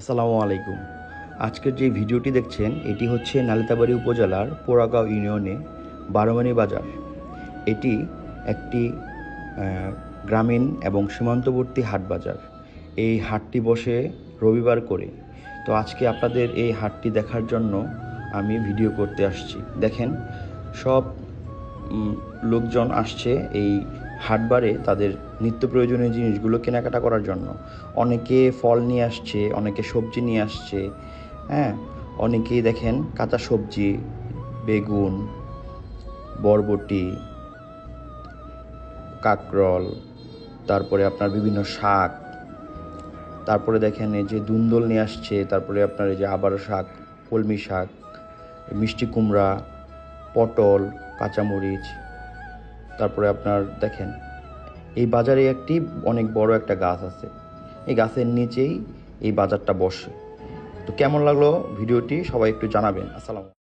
আসসালামু আলাইকুম। আজকের যে ভিডিওটি দেখছেন, এটি হচ্ছে নালিতাবাড়ি উপজেলার পোড়াগাঁও ইউনিয়নে বারোমানি বাজার। এটি একটি গ্রামীণ এবং সীমান্তবর্তী হাট বাজার। এই হাটটি বসে রবিবার করে। তো আজকে আপনাদের এই হাটটি দেখার জন্য আমি ভিডিও করতে আসছি। দেখেন, সব লোকজন আসছে এই হাটবারে তাদের নিত্য প্রয়োজনীয় জিনিসগুলো কেনাকাটা করার জন্য। অনেকে ফল নিয়ে আসছে, অনেকে সবজি নিয়ে আসছে হ্যাঁ? অনেকেই দেখেন কাঁচা সবজি, বেগুন, বরবটি, কাকরল, তারপরে আপনার বিভিন্ন শাক, তারপরে দেখেন এই যে দুন্দল নিয়ে আসছে, তারপরে আপনার এই যে আবার শাক, কলমি শাক, মিষ্টি কুমড়া, পটল, কাঁচামরিচ তারপরে আপনার দেখেন, এই বাজারে একটি অনেক বড় একটা গাছ আছে। এই গাছের নিচেই এই বাজারটা বসে। তো কেমন লাগল ভিডিওটি সবাই একটু জানাবেন। আসসালাম